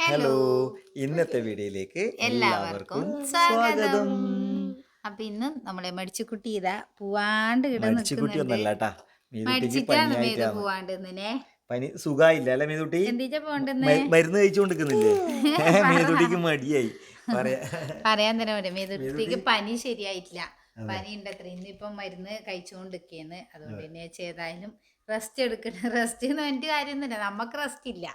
Hello ഇന്നത്തെ വീഡിയോയിലേക്ക് എല്ലാവർക്കും സ്വാഗതം. അപ്പൊ ഇന്ന് നമ്മളെ മടിച്ചുകുട്ടി ഇതാ പൂവാണ്ട് ഇട മരിച്ചുകുട്ടി ഒന്നല്ല കേട്ടാ മീതുട്ടിക്ക് മടിച്ചിട്ടാണ് പൂവാണ്ട് പനി സുഖായില്ല അല്ലെ മീതുട്ടി? മരുന്ന് കഴിച്ചുകൊണ്ടിരിക്കുന്നില്ലേ മീതുട്ടിക്ക് മടിയായി. പറയാ. പറയാൻ തന്നെ പറയാം മേതുട്ടിക്ക് പനി ശരിയായിട്ടില്ല. പനി ഉണ്ടത്ര. ഇന്നിപ്പം മരുന്ന് കഴിച്ചുകൊണ്ടിരിക്കുകയാണ് അതുകൊണ്ട് തന്നെ ചെയ്താലും റെസ്റ്റ് എടുക്കണം. റെസ്റ്റ് എന്ന് എന്റെ കാര്യം തന്നെ നമുക്ക് റെസ്റ്റ് ഇല്ല.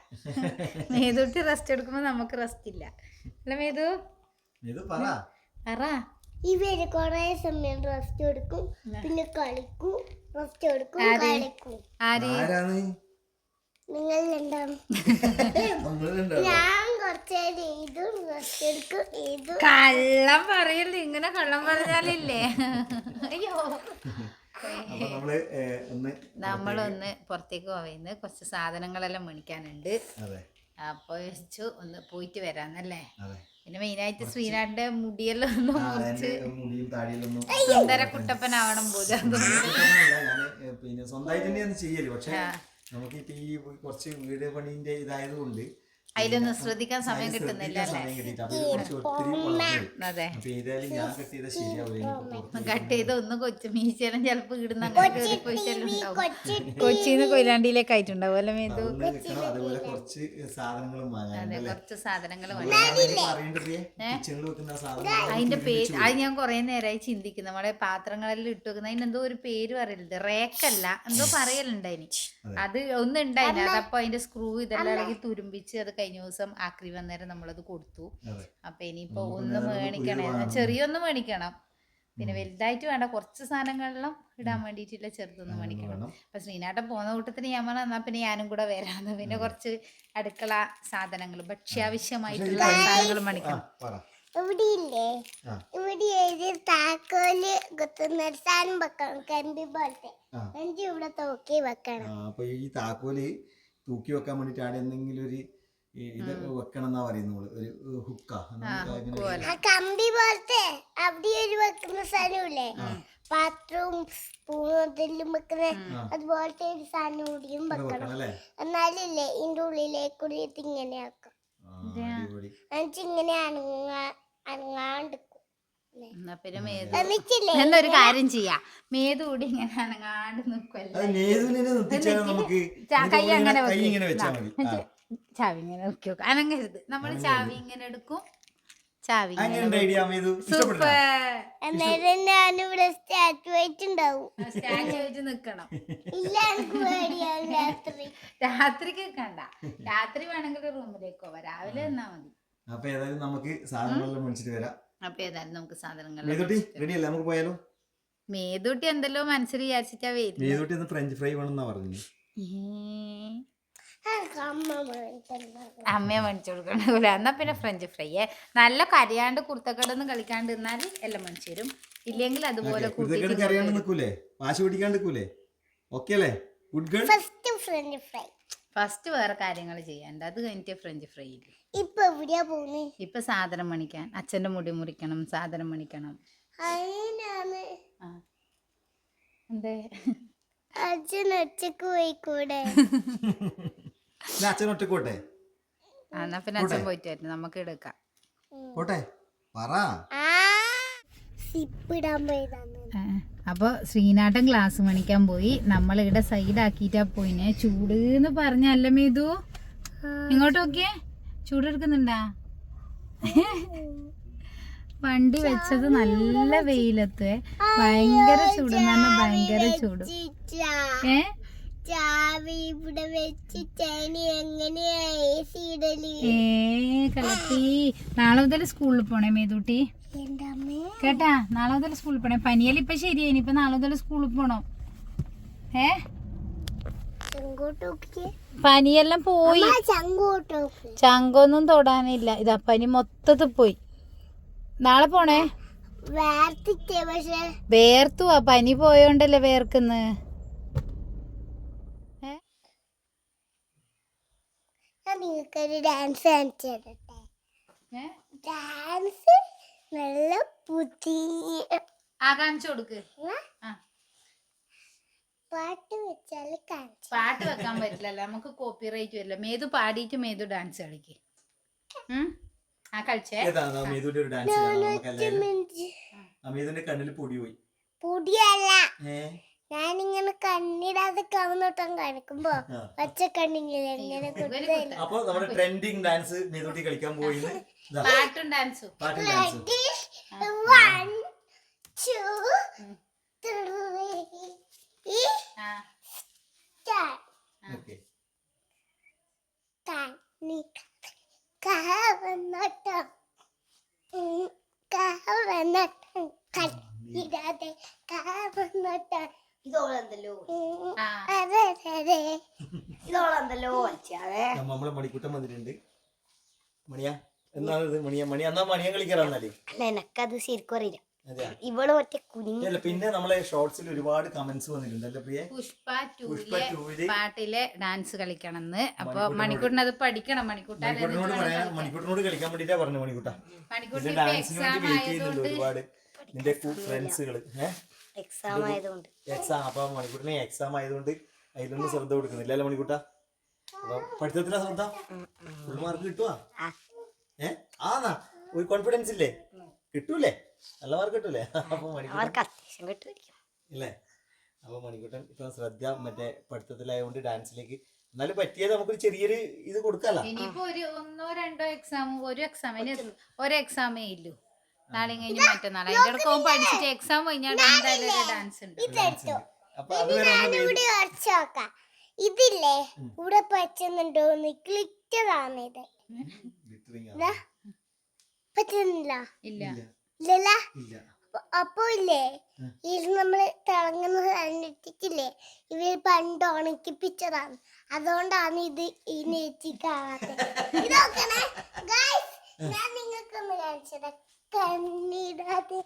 മേതുട്ടി റെസ്റ്റ് എടുക്കുമ്പോൾ നമുക്ക് റെസ്റ്റ് ഇല്ല. അല്ല മേതു? പറ. ഇവർ കൊറേ സമയം റെസ്റ്റ് എടുക്കും. പിന്നെ കളിക്കും. റെസ്റ്റ് എടുക്കും ആര്? കളിക്കും. ആരാണ്? നിങ്ങൾ രണ്ടാം. ഞാൻ കുറച്ചേരം ഇതും റെസ്റ്റ് എടുക്കും ഇതും. കള്ളം പറയല്ലേ ഇങ്ങനെ കള്ളം പറഞ്ഞാലില്ലേ? അയ്യോ. അപ്പൊ നമ്മൾ ഒന്ന് നമ്മളൊന്ന് പുറത്തേക്ക് പോവുന്ന കുറച്ച് സാധനങ്ങളെല്ലാം മേടിക്കാനുണ്ട്. അതെ. അപ്പോൾ വെച്ചു ഒന്ന് പോയിട്ട് വരാന്നല്ലേ? പിന്നെ മെയിനായിട്ട് ശ്രീനാടിന്റെ മുടിയെല്ലാം ഒന്ന് മുറിച്ച് സുന്ദര കുട്ടപ്പനാവണം പോലും പിന്നെ സ്വന്തമായിട്ട് തന്നെയാണ് ചെയ്യൽ. പക്ഷെ ഈ കുറച്ച് വീട് പണിന്റെ ഇതായത് കൊണ്ട് അതിലൊന്ന് ശ്രദ്ധിക്കാൻ സമയം കിട്ടുന്നില്ല അതെ കട്ട് ചെയ്ത ശരിയാവില്ല കട്ട് ചെയ്ത് ഒന്ന് കൊച്ചു മീശയെല്ലാം ചിലപ്പോ ഇടുന്ന അങ്ങനെ കയറി പോയിട്ടെല്ലാം ഉണ്ടാവും. കൊച്ചി കൊച്ചിന്ന് കൊയിലാണ്ടിയിലേക്ക് ആയിട്ടുണ്ടാവും അല്ലേ മേതു? അതൊന്ന് വെക്കണം അതുപോലെ കുറച്ച് സാധനങ്ങളും വാങ്ങാനുണ്ട് അല്ലേ? കുറച്ച് സാധനങ്ങൾ അറിയേണ്ടത് കിച്ചണിൽ വെക്കുന്ന അതിന്റെ പേര് അത് ഞാൻ കുറെ നേരമായി ചിന്തിക്കുന്നു. നമ്മുടെ പാത്രങ്ങളെല്ലാം ഇട്ട് വെക്കുന്ന അതിന് എന്തോ ഒരു പേര് പറയലുണ്ട്. റേക്കല്ല. എന്തോ പറയലുണ്ടായിന് അത്. ഒന്നും ഉണ്ടായില്ല അതപ്പോ അതിന്റെ സ്ക്രൂ ഇതെല്ലാം ഇളകി തുരുമ്പിച്ച് അത് കഴിഞ്ഞ ദിവസം ആക്രി വന്നേരം നമ്മളത് കൊടുത്തു. അതെ. അപ്പൊ ഇനിയിപ്പോ ഒന്ന് മേണിക്കണേ ചെറിയൊന്ന് മേണിക്കണം പിന്നെ വലുതായിട്ട് വേണ്ട. കുറച്ച് സാധനങ്ങളിലും ഇടാൻ വേണ്ടിയിട്ടില്ല ചെറുതൊന്നും മേടിക്കണം. അപ്പൊ ശ്രീനാട്ടൻ പോകുന്ന കൂട്ടത്തിന് ഞാൻ പറഞ്ഞ എന്നാ പിന്നെ ഞാനും കൂടെ വരാന്ന് പിന്നെ കുറച്ച് അടുക്കള സാധനങ്ങൾ ഭക്ഷ്യാവശ്യമായിട്ടുള്ള സാധനങ്ങൾ മേടിക്കണം. പറ. ഇവിടെ താക്കോൽ കുത്തുന്ന ഒരു സാധനം വെക്കണം. കമ്പി പോലത്തെ. ആ. ഇവിടെ തൂക്കി വെക്കണം. അപ്പൊ ഈ താക്കോൽ തൂക്കി വെക്കാൻ വേണ്ടിട്ടാണ് എന്തെങ്കിലും ഒരു ഇത് വെക്കണം എന്നാ പറയുന്നത് ഒരു ഹുക്ക. കമ്പി പോലത്തെ അവിടെ ഒരു വെക്കുന്ന സ്ഥലമില്ലേ പാത്രവും സ്പൂണും വെക്കുന്ന അതുപോലത്തെ ഒരു സാധനം കൂടിയും വെക്കണം എന്നാലല്ലേ ഇതിന്റെ ഉള്ളിലേക്ക് കൂടി ഇത്. ഇങ്ങനെ ആക്കാം എന്നിട്ട് ഇങ്ങനെ അനങ്ങാ അനങ്ങാണ്ടിക്കും എന്നൊരു കാര്യം ചെയ്യാ. മേതു കൂടി ഇങ്ങനെ അനങ്ങാണ്ട് നമുക്ക് കൈ അങ്ങനെ വെച്ചാൽ. ചാവി ഇങ്ങനെ നോക്കി നോക്കാം അനങ്ങരുത്. നമ്മൾ ചാവി ഇങ്ങനെ എടുക്കും. ചാവി സൂപ്പർ. അന്നേരം ഞാനിവിടെ സ്റ്റാച്ചു ആയിട്ടുണ്ടാവും ആയിട്ട് നിക്കണം. ഇല്ല എനിക്ക് രാത്രി. രാത്രിക്ക് കണ്ട. രാത്രി വേണമെങ്കിൽ റൂമിലേക്ക് പോവാം. രാവിലെ എന്നാ മതി. അപ്പൊ ഏതായാലും നമുക്ക് സാധനങ്ങളെല്ലാം മേടിച്ചിട്ട് വരാം. അപ്പൊ ഏതായാലും നമുക്ക് സാധനങ്ങൾ മേതുട്ടി റെഡി അല്ലേ നമുക്ക് പോയാലോ? മേതൂട്ടി എന്തെല്ലോ മനസ്സിൽ വിചാരിച്ചിട്ടാ മേതുട്ടി ഒന്ന് ഫ്രഞ്ച് ഫ്രൈ വേണമെന്നാ പറഞ്ഞു അമ്മയെ മേടിച്ചു കൊടുക്കണ്ടാവില്ല എന്നാ പിന്നെ ഫ്രഞ്ച് ഫ്രൈ നല്ല കരയാണ്ട് കുർത്തക്കടന്ന് കളിക്കാണ്ട് നിന്നാൽ എല്ലാം മേടിച്ചു തരും. ഇല്ലെങ്കിൽ അതുപോലെ ഫസ്റ്റ് ഫ്രണ്ട് ഫ്രൈ ഫസ്റ്റ് വേറെ കാര്യങ്ങൾ ചെയ്യാണ്ട്. അത് കഴിഞ്ഞിട്ട് ഫ്രഞ്ച് ഫ്രൈ ഇല്ല? ഇപ്പൊ എവിടെയാ പോകുന്നത് ഇപ്പൊ സാധനം മണിക്കാൻ അച്ഛന്റെ മുടി മുറിക്കണം സാധനം മണിക്കണം അച്ഛൻ ഒറ്റയ്ക്ക് പോയിക്കൂടെ? ഞാൻ അച്ഛൻ ഒറ്റക്കോട്ടെ ആ, എന്നാ പിന്നെ അച്ഛൻ പോയിട്ട് നമുക്ക് എടുക്കാം പോട്ടെ? പറ. ആ സിപ്പ് ഇടാൻ പോയതാണ് അപ്പോൾ ശ്രീനാട്ടൻ ക്ലാസ് മണിക്കാൻ പോയി. നമ്മൾ ഇവിടെ സൈഡാക്കിയിട്ടാ പോയിനെ. ചൂട് എന്ന് പറഞ്ഞല്ല മേതു? ഇങ്ങോട്ട് നോക്കിയേ. ചൂട് എടുക്കുന്നുണ്ടാ? വണ്ടി വെച്ചത് നല്ല വെയിലത്ത്. ഭയങ്കര ചൂട് എന്ന് പറഞ്ഞാൽ ഭയങ്കര ചൂട്. ചിറ്റാ. ചാവി ഇവിടെ ഏ കളത്തി നാളെ മുതൽ സ്കൂളിൽ പോണേ മേതൂട്ടി. കേട്ടാ നാളെ മുതൽ സ്കൂളിൽ പോണേ. പനിയല്ല ഇപ്പൊ ശരിയായി ഇനിയിപ്പൊ നാളെ മുതൽ സ്കൂളിൽ പോണോ. ഏ? പനിയെല്ലാം പോയി. ചങ്കൊന്നും തൊടാനില്ല. ഇതാ പനി മൊത്തത്തിൽ പോയി. നാളെ പോണേ? വേർത്തു. ആ പനി പോയോണ്ടല്ലേ വേർക്കുന്ന്? നിങ്ങൾക്കൊരു ഡാൻസ് കാണിച്ചു തരട്ടെ. ഡാൻസ് നല്ല പുതിയ ആ കാണിച്ചു കൊടുക്ക്. ആ. പാട്ട് വെച്ചാൽ കാണിച്ചു പാട്ട് വെക്കാൻ പറ്റില്ലല്ലോ. നമുക്ക് കോപ്പിറൈറ്റ് വരില്ല. മേതു പാടിയിട്ട് മേതു ഡാൻസ് കളിക്ക്? ആ കളിച്ചേ? മേതുവിന്റെ ഒരു ഡാൻസ് അമീതുന്റെ കണ്ണിൽ പൊടി പോയി. പൊടിയല്ല. ഞാനിങ്ങനെ കണ്ണിടാതെ കവന്നോട്ടം കാണിക്കുമ്പോ. പച്ച കണ്ണിങ്ങനെ എങ്ങനെ കൊടുത്തതില്ല അപ്പൊ നമ്മുടെ ട്രെൻഡിങ് ഡാൻസ് മീതുട്ടി കളിക്കാൻ പോയിന്ന്. ഇതാ. പാട്ടും ഡാൻസും പാട്ടും ഡാൻസും വൺ ടു ത്രീ ആ. സ്റ്റാർട്ട് ഓക്കെ കണ്ണി കവന്നോട്ടം. കവന്നോട്ടം. കണ്ണിടാതെ കവന്നോട്ടം. ഇതോളെന്തല്ലോ ഇതോളെന്തല്ലോ വലിച്ചാതെ നമ്മളെ മണിക്കൂട്ടം വന്നിട്ടുണ്ട്. മണിയ എന്നാണ് മണിയ മണിയാ മണി എന്നാ മണിയാ കളിക്കാറാണല്ലേ? അല്ല എനക്കത് ശരിക്കും അറിയില്ല. ഇവൾ ഒറ്റ കുഞ്ഞു. പിന്നെ നമ്മളെ ഷോർട്സിൽ ഒരുപാട് കമന്റ്സ് വന്നിട്ടുണ്ട് അല്ലേ പ്രിയ? പുഷ്പ ടൂലെ പാട്ടിലെ ഡാൻസ് കളിക്കണമെന്ന്. അപ്പൊ മണിക്കൂട്ടിനത് മണിക്കൂട്ടിന് അത് പഠിക്കണം മണിക്കൂട്ടാൻ മണിക്കൂട്ടിനോട് കളിക്കാൻ വേണ്ടിട്ടാ പറഞ്ഞു മണിക്കൂട്ട. മണിക്കൂട്ടി ഇതിന്റെ ഡാൻസിന് വേണ്ടി വെയിറ്റ് ചെയ്യുന്നുണ്ട് ഒരുപാട്. നിന്റെ ഫ്രണ്ട്സുകൾ ഏഹ് എക്സാം ആയതുകൊണ്ട്. എക്സാം അപ്പൊ മണിക്കൂട്ടിന് എക്സാം ആയതുകൊണ്ട് അതിലൊന്നും ശ്രദ്ധ കൊടുക്കുന്നില്ല അല്ലേ മണിക്കൂട്ട? അപ്പൊ പഠിത്തത്തിലാ ശ്രദ്ധ? ഫുൾ മാർക്ക് കിട്ടുവാ? ആ. ഏ? ആന്നാ. ഒരു കോൺഫിഡൻസ് ഇല്ലേ? കിട്ടൂലേ? നല്ല മാർക്ക് കിട്ടൂലേ? അപ്പൊ മണിക്കൂട്ടൻ ഇല്ലേ? അപ്പൊ മണിക്കൂട്ടൻ ഇപ്പൊ ശ്രദ്ധ മറ്റേ പഠിത്തത്തിലായതുകൊണ്ട് ഡാൻസിലേക്ക് എന്നാലും പറ്റിയത് നമുക്കൊരു ചെറിയൊരു ഇത് കൊടുക്കാലോ. ഇനിയിപ്പോ ഒരു ഒന്നോ രണ്ടോ എക്സാം ഒരു എക്സാമിന് ഒരു എക്സാമേ ഇല്ലു. നാളെ കഴിഞ്ഞ് മറ്റന്നാൾ. അതിന്റെ ഇടയ്ക്ക് അവൻ പഠിച്ചിട്ട് എക്സാം കഴിഞ്ഞാൽ എന്തായാലും ഒരു ഡാൻസ് ഉണ്ട്. ഇതെടുത്തു അപ്പൊ ഞാനിവിടെ നോക്കാം. ഇതില്ലേ? ഇവിടെ പറ്റുന്നുണ്ടോന്ന് ക്ലിക്കറാണ് ഇത് glittering ആണ്. ദാ, പറ്റുന്നില്ല ഇല്ല. ഇല്ല. ഇല്ലല്ല? ഇല്ല. അപ്പൊ- ഇല്ലേ? ഇത് നമ്മൾ തിളങ്ങുന്ന കണ്ടിട്ടില്ലേ ഇവർ പണ്ട് ഉണക്കിപ്പിച്ചതാണ്. അതുകൊണ്ടാണ് ഇത് ഈ നെറ്റി കാണാത്തത് ഇത് നോക്കണേ ഗൈസ് ഞാൻ നിങ്ങൾക്ക് കാണിച്ചത് കണ്ണിടാതെ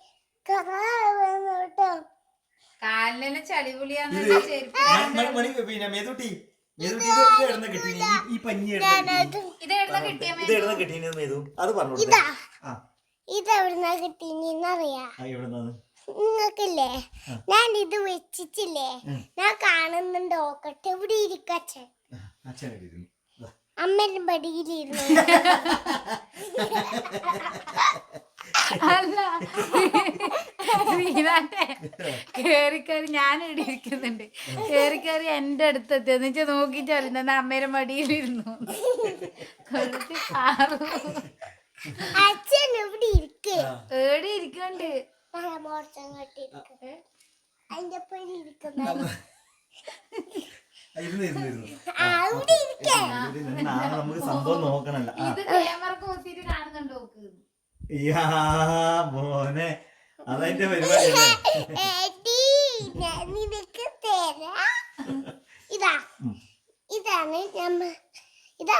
കേട്ടോ കാലിനെ ചളിപുളിയാന്ന് മണി- പിന്നെ മേതുട്ടി മേതുട്ടി ഇത് ഇത് എവിടുന്ന കിട്ടീനി ഈ- ഈ പഞ്ഞി എവിടുന്ന കിട്ടീനി? ഇത് എവിടെ കിട്ടിയ ഇത് എവിടുന്ന കിട്ടീനി മേതു. അത് പറഞ്ഞു ഇതാ. ആ. ഇതെവിടുന്നാ കിട്ടീന്നറിയാ ആ, എവിടുന്നാണ് നിങ്ങൾക്കില്ലേ? ഞാൻ ഇത് വെച്ചിട്ടില്ലേ? ഞാൻ കാണുന്നുണ്ട്? ഓക്കട്ടെ ഇവിടെ ദാ. അമ്മേന്റെ പടിയിലിരുന്നു അല്ല. കേറി കയറി ഞാൻ ഇവിടെ ഇരിക്കുന്നുണ്ട്. കേറി കയറി എന്റെ അടുത്തെത്തി. എന്നിട്ട് നോക്കിട്ട് അറിയുന്നത് അമ്മേരെ മടിയിലിരുന്നു അച്ഛൻ ഇവിടെ ഇരിക്കേ. ഇരിക്കണ്ട് നമുക്ക് സംഭവം നോക്കണല്ല. ഇത് ക്യാമറ കൂത്തിട്ട് കാണുന്നുണ്ടോ മോനെ. അതെന്റെ പരിപാടി എടി നിനക്ക് തരാ. ഇതാ ഇതാണ് നമ്മ ഇതാ.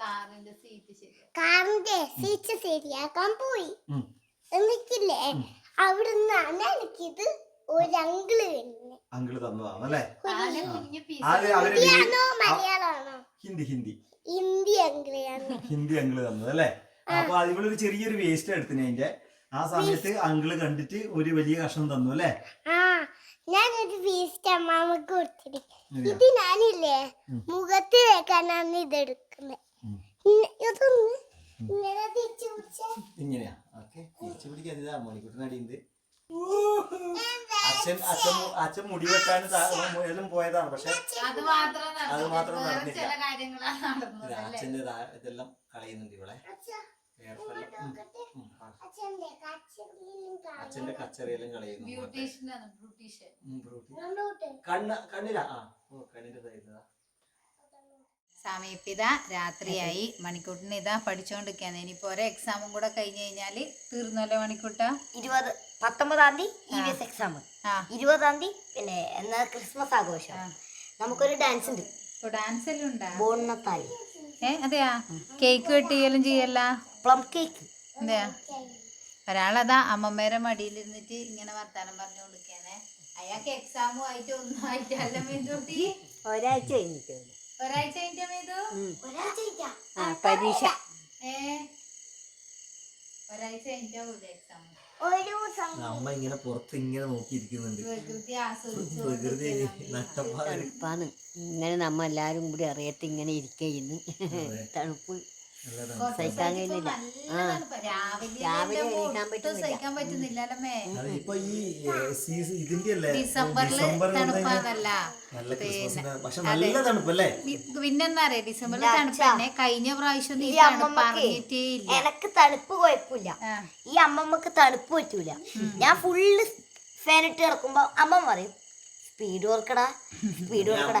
കാറിന്റെ സീറ്റ് ശരി കാറിന്റെ സീറ്റ് ശരിയാക്കാൻ പോയി. എന്നിട്ടില്ലേ അവിടുന്നാണ് എനിക്കിത് ഒരു അങ്കിൾ അങ്കിൾ തന്നതാണല്ലേ? ഹിന്ദി ഹിന്ദി. ഹിന്ദി അങ്കിളാണ് ഹിന്ദി അങ്കിൾ തന്നത് അല്ലേ? അപ്പൊ ഒരു ചെറിയൊരു വേസ്റ്റ് എടുത്തിന് അതിന്റെ. ആ സമയത്ത് അങ്കിൾ കണ്ടിട്ട് ഒരു വലിയ കഷ്ണം തന്നു അല്ലേ? ആ ഞാനൊരു വേസ്റ്റ് അമ്മാമക്ക് കൊടുത്തിട്ട്? ഇത് ഞാനില്ലേ മുഖത്ത് വെക്കാനാണ് ഇത് എടുക്കുന്നത്. ഇതൊന്ന് ഇങ്ങനെ തിരിച്ചു പിടിച്ചേ. ഇങ്ങനെയാ. ഓക്കെ. തിരിച്ചു പിടിക്കാൻ ഇതാ മണിക്കൂട്ടിനടിയുണ്ട്. അച്ഛൻ അച്ഛൻ അച്ഛൻ മുടി വെട്ടാൻ എല്ലാം പോയതാണ്. പക്ഷെ അത് മാത്രം അത് മാത്രം വേറെ നടന്നില്ല. അച്ഛന്റെ ഇതെല്ലാം കളയുന്നുണ്ട് ഇവളെ. അച്ഛന്റെ കച്ചറയെല്ലാം കളയുന്നു. കണ്ണ് കണ്ണിലാ? ആ. ഓ കണ്ണിന്റെ സൈഡിലാ സമീപിത രാത്രിയായി. മണിക്കൂട്ടിന് ഇതാ പഠിച്ചുകൊണ്ടിരിക്കുകയാണ് ഇനിയിപ്പോ ഒരു എക്സാമും കൂടെ കഴിഞ്ഞു കഴിഞ്ഞാൽ തീർന്നല്ലോ മണിക്കൂട്ട? ഇരുപത്. പത്തൊമ്പതാം തീയതി ഇ വി എസ് എക്സാം ഇരുപതാം തീയതി പിന്നെ എന്നാ ക്രിസ്മസ് ആഘോഷം. നമുക്കൊരു ഡാൻസ് ഉണ്ട്. ഡാൻസ് എല്ലാം ഉണ്ടാ? ബോണ്ണത്താലി ഏ അതെയാ? കേക്ക് വെട്ടിയെല്ലാം ചെയ്യല്ല പ്ലം കേക്ക് അതെയാ? ഒരാളതാ അമ്മമ്മേരെ മടിയിലിരുന്നിട്ട് ഇങ്ങനെ വർത്താനം പറഞ്ഞു കൊടുക്കാനേ അയാൾക്ക് എക്സാമും ആയിട്ട് ഒന്നും ആയിട്ടല്ല മേതൂട്ടി ഒരാഴ്ച കഴിഞ്ഞിട്ട് ഒരാഴ്ച കഴിഞ്ഞിട്ടോ മേതു ഒരാഴ്ച പരീക്ഷ. ഏ? ഒരാഴ്ച കഴിഞ്ഞാ എക്സാം അമ്മ ഇങ്ങനെ പുറത്ത് ഇങ്ങനെ നോക്കിയിരിക്കുന്നുണ്ട്. പ്രകൃതി തണുപ്പാണ്. ഇങ്ങനെ നമ്മ എല്ലാരും കൂടി അറിയത്ത് ഇങ്ങനെ ഇരിക്കുന്നു തണുപ്പ് സഹിക്കാൻ കഴിയുന്നില്ല. ആ രാവിലെ പറ്റുന്നില്ല. ഇപ്പൊ ഈ സീസൺ ഇതിന്റെ അല്ലേ? ഡിസംബറിൽ ഡിസംബറിൽ തണുപ്പാന്നല്ല നല്ല ക്രിസ്മസിന്റെ പക്ഷെ നല്ല തണുപ്പല്ലേ? പിന്നെന്താ അറിയാ? ഡിസംബറിൽ തണുപ്പ് തന്നെ കഴിഞ്ഞ പ്രാവശ്യം ഈ ഈ തണുപ്പ് അമ്മമ്മക്ക് അറിഞ്ഞിട്ടേ ഇല്ല എനക്ക് തണുപ്പ് കുഴപ്പമില്ല. ആ. ഈ അമ്മമ്മക്ക് തണുപ്പ് പറ്റൂല. ഞാൻ ഫുള്ള് ഫാനിട്ട് കിടക്കുമ്പോ അമ്മ പറയും സ്പീഡ് ഓർക്കടാ സ്പീഡ് ഓർക്കടാ.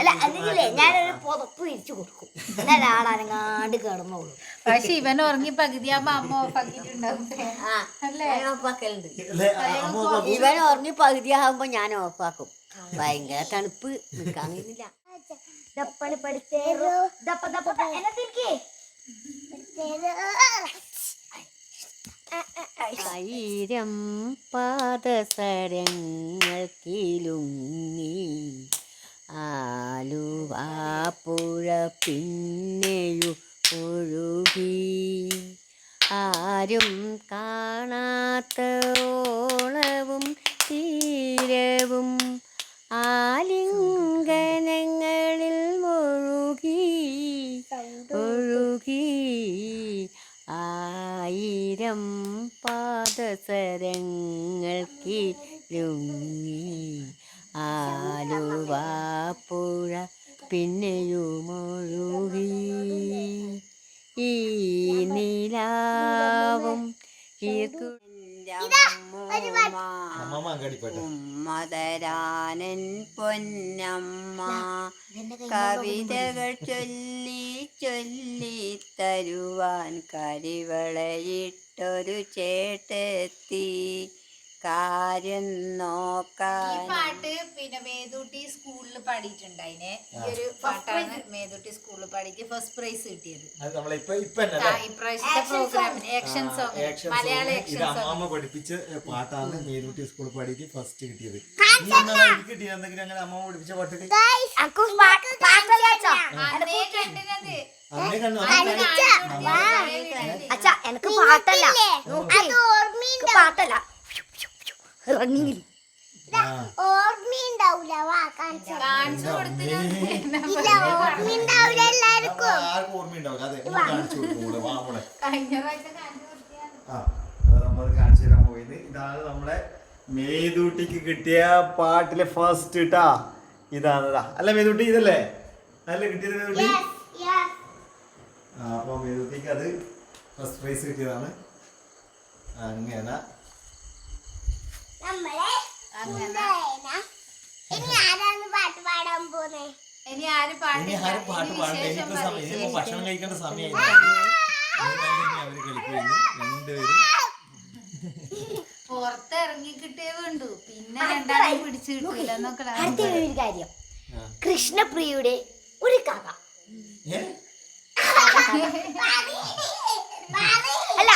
അല്ല അല്ലെങ്കിലേ ഞാനൊരു പുതപ്പ് വിരിച്ചു കൊടുക്കും. എന്നാൽ ആളാനങ്ങാണ്ട് കിടന്നോളൂ. പക്ഷെ ഇവൻ ഉറങ്ങി പകുതിയാകുമ്പോ അമ്മ ഓഫാക്കിട്ടുണ്ടാവും. ഇവൻ ഉറങ്ങി പകുതിയാകുമ്പോ ഞാൻ ഓഫാക്കും. ഭയങ്കര തണുപ്പ്. നിൽക്കാൻ കഴിയുന്നില്ല ദപ്പന് പഠിച്ചേരോ. ദപ്പ ദപ്പ എന്നെ തിരിക്കേ. ആയിരം പാദസരങ്ങൾക്കിലുങ്ങി ആലുവാപ്പുഴ പിന്നെയു ഒഴുകി. ആരും കാണാത്ത ഓളവും തീരവും ആയിരം പാദസരങ്ങൾക്കിലുങ്ങി ആലുവാപ്പുഴ പിന്നെയുമൊഴുകി. ഈ നിലാവും അമ്മമ്മ ഉമ്മതരാനൻ പൊന്നമ്മ. കവിതകൾ ചൊല്ലി ചൊല്ലി തരുവാൻ കരിവളയിട്ടൊരു ചേട്ടെത്തി. കാര്യം ഈ നോക്കാൻ. പാട്ട് പിന്നെ മേതൂട്ടി സ്കൂളിൽ പാടിയിട്ടുണ്ടായിനെ. ഈ ഒരു പാട്ടാണ് മേതൂട്ടി സ്കൂളിൽ പാടിക്ക് ഫസ്റ്റ് പ്രൈസ് കിട്ടിയത്. അത് നമ്മളെ ഇപ്പൊ ഇപ്പൊ തന്നെ ആ, ഇപ്രാവശ്യത്തെ പ്രോഗ്രാമിന് ആക്ഷൻ സോങ് ആക്ഷൻ മലയാള സോങ് ഇത് അമ്മാമ്മ പഠിപ്പിച്ച പാട്ടാണ് മേലൂട്ടി സ്കൂളിൽ പാടിക്ക് ഫസ്റ്റ് കിട്ടിയത്. നീ എന്നാ എനിക്ക് കിട്ടിയത്? എന്തെങ്കിലും അങ്ങനെ അമ്മമ്മ പഠിപ്പിച്ച പാട്ടിട്ട് അന്നേ കണ്ടിനത്. അന്നേ കണ്ടു. അച്ഛാ എനിക്ക് പാട്ടല്ല. അത് ഓർമ്മയുണ്ട എനിക്ക് പാട്ടല്ല. റണ്ണിങ്ങിൽ ഓർമ്മയുണ്ടാവൂല വാ കാണിച്ചു കാണിച്ചു കൊടുത്തിനത് ഇല്ല ഓർമ്മയുണ്ടാവൂല എല്ലാവർക്കും. ആർക്കും ഓർമ്മയുണ്ടാവില്ല അതെ ഒന്ന് കാണിച്ചു കൊടുക്കും മോളെ വാ മോളെ. കഴിഞ്ഞ പ്രാവശ്യം കാണിച്ചു കൊടുത്തിയാണ് ആ അത് നമ്മൾ കാണിച്ചു തരാൻ പോയത്. ഇതാണ് നമ്മളെ മേതൂട്ടിക്ക് കിട്ടിയ പാട്ടിലെ ഫസ്റ്റ് ഇട്ടാ ഇതാണ് അല്ല മേതൂട്ടി ഇതല്ലേ? അല്ല കിട്ടിയത് മേതൂട്ടി Yes. ആ അപ്പൊ മേതൂട്ടിക്ക് അത് ഫസ്റ്റ് പ്രൈസ് കിട്ടിയതാണ്. അങ്ങനെ നമ്മളെ. ഇനി ആരാണ് പാട്ട് പാടാൻ പോന്നെ? ഇനി ആരും ഭക്ഷണം കഴിക്കേണ്ട സമയം അവർ കളിക്കുന്നു. രണ്ടുപേരും. പുറത്തിറങ്ങി വേണ്ടു പിന്നെ രണ്ടാളും പിടിച്ചു കിട്ടൂല എന്നൊക്കെ അടുത്ത ഒരു കാര്യം. കൃഷ്ണപ്രിയയുടെ ഒരു കഥ? അല്ല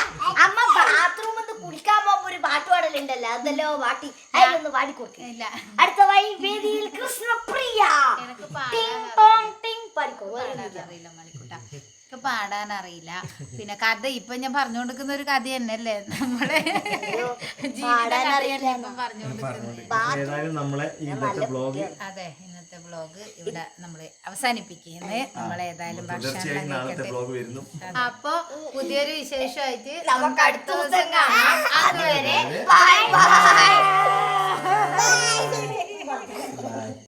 അമ്മ ബാത്റൂമിൽ നിന്ന് കുളിക്കാൻ പോകുമ്പോ ഒരു പാട്ട് പാടലുണ്ടല്ലോ അതല്ലോ പാട്ടി. അതിലൊന്ന് പാടിക്കൊടുക്കും അടുത്ത അടുത്തതായി വേദിയിൽ കൃഷ്ണപ്രിയ. എനക്ക് ടിങ് പാടാൻ ടോങ് ടിങ്. പാടിക്കോ? പാടാൻ അറിയില്ല പിന്നെ കഥ ഇപ്പൊ ഞാൻ പറഞ്ഞുകൊണ്ടിരിക്കുന്ന ഒരു കഥ തന്നെയല്ലേ? നമ്മുടെ ജീവിത പറഞ്ഞുകൊണ്ടിരിക്കുന്നത്. ബ്ലോഗ് അതെ ഇന്നത്തെ ബ്ലോഗ് ഇവിടെ നമ്മൾ അവസാനിപ്പിക്കുന്നത്. നമ്മൾ ഏതായാലും ഭക്ഷണം തീർച്ചയായും ബ്ലോഗ് വരുന്നു. അപ്പൊ പുതിയൊരു വിശേഷമായിട്ട് നമുക്ക് അടുത്ത ദിവസം കാണാം. അതുവരെ ബൈ ബൈ